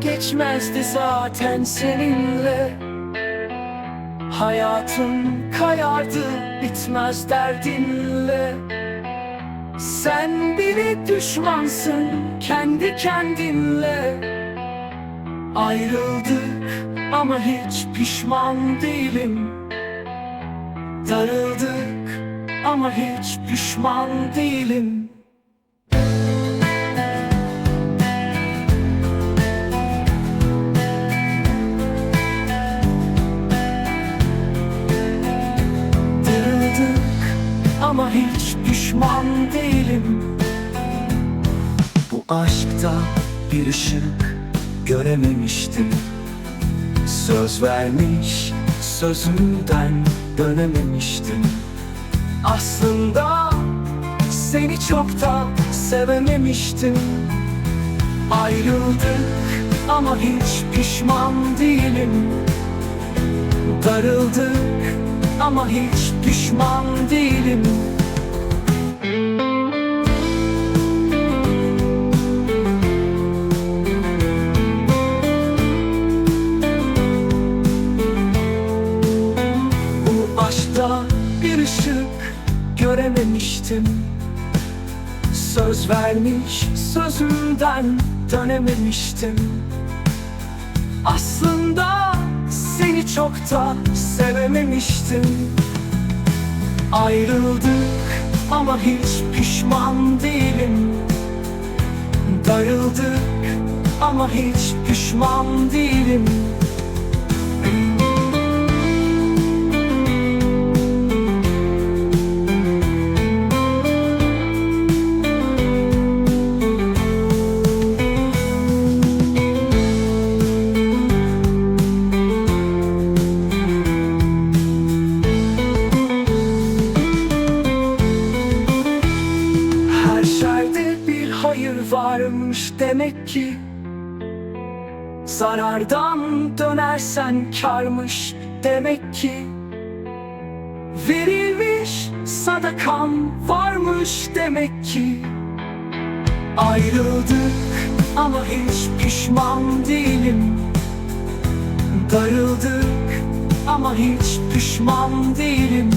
geçmezdi zaten seninle. Hayatım kayardı bitmez derdinle. Sen biri düşmansın kendi kendinle. Ayrıldık ama hiç pişman değilim. Darıldık ama hiç pişman değilim ama hiç pişman değilim. Bu aşkta bir ışık görememiştim. Söz vermiş sözümden dönememiştim. Aslında seni çok da sevememiştim. Ayrıldık ama hiç pişman değilim. Darıldık ama hiç pişman değilim. Bu aşkta bir ışık görememiştim. Söz vermiş sözümden dönememiştim. Aslında seni çok da sevememiştim Ayrıldık ama hiç pişman değilim. Darıldık ama hiç pişman değilim varmış demek ki. Zarardan dönersen karmış demek ki. Verilmiş sadakan varmış demek ki. Ayrıldık ama hiç pişman değilim. Darıldık ama hiç pişman değilim